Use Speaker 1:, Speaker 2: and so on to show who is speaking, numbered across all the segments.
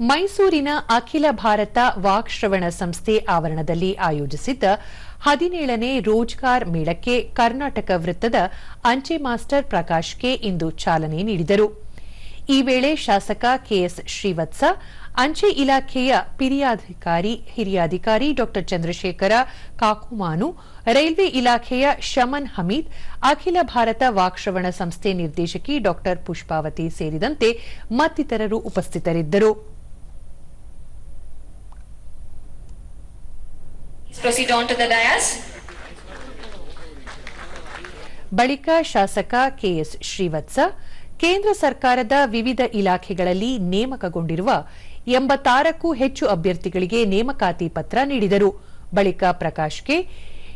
Speaker 1: ಮೈಸೂರಿನ ಅಖಿಲ ಭಾರತ ವಾಕ್ಶ್ರವಣ ಸಂಸ್ಥೆ ಆವರಣದಲ್ಲಿ ಆಯೋಜಿಸಿದ್ದ ಹದಿನೇಳನೇ ರೋಜ್ಗಾರ್ ಮೇಳಕ್ಕೆ ಕರ್ನಾಟಕ ವೃತ್ತದ ಅಂಚೆ ಮಾಸ್ಟರ್ ಪ್ರಕಾಶ್ ಕೆ ಇಂದು ಚಾಲನೆ ನೀಡಿದರು. ಈ ವೇಳೆ ಶಾಸಕ ಕೆಎಸ್ ಶ್ರೀವತ್ಸ, ಅಂಚೆ ಇಲಾಖೆಯ ಪಿರಿಯಾಧಿಕಾರಿ ಹಿರಿಯಾಧಿಕಾರಿ ಡಾ ಚಂದ್ರಶೇಖರ ಕಾಕುಮಾನು, ರೈಲ್ವೆ ಇಲಾಖೆಯ ಶಮನ್ ಹಮೀದ್, ಅಖಿಲ ಭಾರತ ವಾಕ್ಶ್ರವಣ ಸಂಸ್ಥೆ ನಿರ್ದೇಶಕಿ ಡಾ ಪುಷ್ಪಾವತಿ ಸೇರಿದಂತೆ ಮತ್ತಿತರರು ಉಪಸ್ಥಿತರಿದ್ದರು.
Speaker 2: Proceed on to the dais.
Speaker 1: ಬಳಿಕ ಶಾಸಕ ಕೆಎಸ್ ಶ್ರೀವತ್ಸ, ಕೇಂದ್ರ ಸರ್ಕಾರದ ವಿವಿಧ ಇಲಾಖೆಗಳಲ್ಲಿ ನೇಮಕಗೊಂಡಿರುವ ಎಂಬತ್ತಾರಕ್ಕೂ ಹೆಚ್ಚು ಅಭ್ಯರ್ಥಿಗಳಿಗೆ ನೇಮಕಾತಿ ಪತ್ರ ನೀಡಿದರು. ಬಳಿಕ ಪ್ರಕಾಶ್ಗೆ,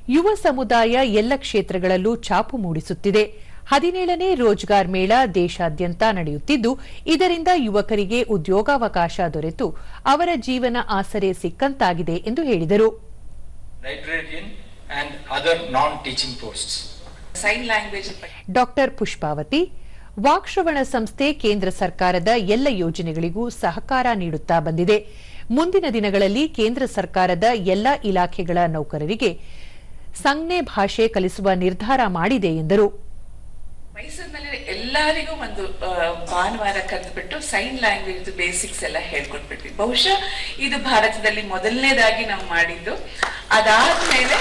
Speaker 1: ಯುವ ಸಮುದಾಯ ಎಲ್ಲ ಕ್ಷೇತ್ರಗಳಲ್ಲೂ ಛಾಪು ಮೂಡಿಸುತ್ತಿದೆ. ಹದಿನೇಳನೇ ರೋಜ್ಗಾರ್ ಮೇಳ ದೇಶಾದ್ಯಂತ ನಡೆಯುತ್ತಿದ್ದು, ಇದರಿಂದ ಯುವಕರಿಗೆ ಉದ್ಯೋಗಾವಕಾಶ ದೊರೆತು, ಅವರ ಜೀವನ ಆಸರೆ ಸಿಕ್ಕಂತಾಗಿದೆ ಎಂದು ಹೇಳಿದರು.
Speaker 3: Librarian and other non teaching posts.
Speaker 4: Sign language
Speaker 1: doctor Pushpavathi ವಾಕ್ಶ್ರವಣ ಸಂಸ್ಥೆ ಕೇಂದ್ರ ಸರ್ಕಾರದ ಎಲ್ಲ ಯೋಜನೆಗಳಿಗೂ ಸಹಕಾರ ನೀಡುತ್ತಾ ಬಂದಿದೆ ಮುಂದಿನ ದಿನಗಳಲ್ಲಿ ಕೇಂದ್ರ ಸರ್ಕಾರದ ಎಲ್ಲ ಇಲಾಖೆಗಳ ನೌಕರರಿಗೆ ಸಂಜ್ಞೆ ಭಾಷೆ ಕಲಿಸುವ ನಿರ್ಧಾರ ಮಾಡಿದೆ ಎಂದರು
Speaker 4: ಮೈಸೂರಿನಲ್ಲಿ ಎಲ್ಲರಿಗೂ ಒಂದು ಭಾನುವಾರ ಕರೆದುಬಿಟ್ಟು ಸೈನ್ ಲ್ಯಾಂಗ್ವೇಜ್ ಬೇಸಿಕ್ಸ್ ಎಲ್ಲ ಹೇಳ್ಕೊಟ್ಬಿಟ್ವಿ. ಬಹುಶಃ ಇದು ಭಾರತದಲ್ಲಿ ಮೊದಲನೇದಾಗಿ ನಾವು ಮಾಡಿದ್ದು. ಅದಾದ್ಮೇಲೆ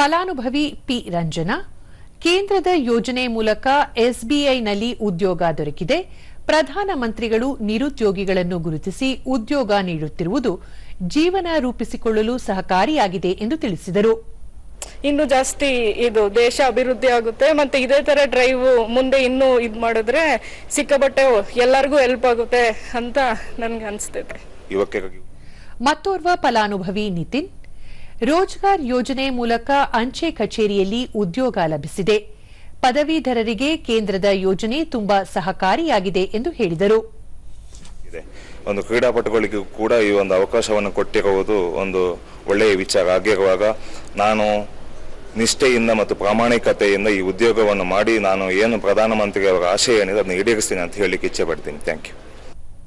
Speaker 1: ಫಲಾನುಭವಿ ಪಿ ರಂಜನಾ, ಕೇಂದ್ರದ ಯೋಜನೆ ಮೂಲಕ ಎಸ್ಬಿಐನಲ್ಲಿ ಉದ್ಯೋಗ ದೊರಕಿದೆ. ಪ್ರಧಾನಮಂತ್ರಿಗಳು ನಿರುದ್ಯೋಗಿಗಳನ್ನು ಗುರುತಿಸಿ ಉದ್ಯೋಗ ನೀಡುತ್ತಿರುವುದು ಜೀವನ ರೂಪಿಸಿಕೊಳ್ಳಲು ಸಹಕಾರಿಯಾಗಿದೆ ಎಂದು ತಿಳಿಸಿದರು.
Speaker 5: ಇನ್ನು ಜಾಸ್ತಿ ಇದು ದೇಶ ಅಭಿವೃದ್ಧಿ ಆಗುತ್ತೆ. ಮತ್ತೆ ಇದೇ ತರ ಡ್ರೈವ್ ಮುಂದೆ ಇನ್ನೂ ಇದ್ ಮಾಡಿದ್ರೆ ಸಿಕ್ಕಾಪಟ್ಟೆ ಎಲ್ಲರಿಗೂ ಹೆಲ್ಪ್ ಆಗುತ್ತೆ ಅಂತ ನನ್ಗೆ ಅನ್ಸ್ತೈತೆ.
Speaker 6: ಯುವಕರಿಗೆ
Speaker 1: ಮತ್ತೋರ್ವ ಫಲಾನುಭವಿ ನಿತಿನ್ ರೋಜ್ಗಾರ್ ಯೋಜನೆ ಮೂಲಕ ಅಂಚೆ ಕಚೇರಿಯಲ್ಲಿ ಉದ್ಯೋಗ ಲಭಿಸಿದೆ. ಪದವೀಧರರಿಗೆ ಕೇಂದ್ರದ ಯೋಜನೆ ತುಂಬಾ ಸಹಕಾರಿಯಾಗಿದೆ ಎಂದು ಹೇಳಿದರು.
Speaker 6: ಇದೆ. ಒಂದು ಕ್ರೀಡಾಪಟುಗಳಿಗೂ ಕೂಡ ಈ ಒಂದು ಅವಕಾಶವನ್ನು ಕೊಟ್ಟಿರುವುದು ಒಂದು ಒಳ್ಳೆಯ ವಿಚಾರ. ಆಗಿರುವಾಗ ನಾನು ನಿಷ್ಠೆಯಿಂದ ಮತ್ತು ಪ್ರಾಮಾಣಿಕತೆಯಿಂದ ಈ ಉದ್ಯೋಗವನ್ನು ಮಾಡಿ ನಾನು ಏನು ಪ್ರಧಾನಮಂತ್ರಿಯವರ ಆಶಯ ಏನಿದೆ ಅದನ್ನು ಈಡೇರಿಸ್ತೀನಿ ಅಂತ ಹೇಳಲಿಕ್ಕೆ ಇಚ್ಛೆ ಪಡ್ತೀನಿ. Thank you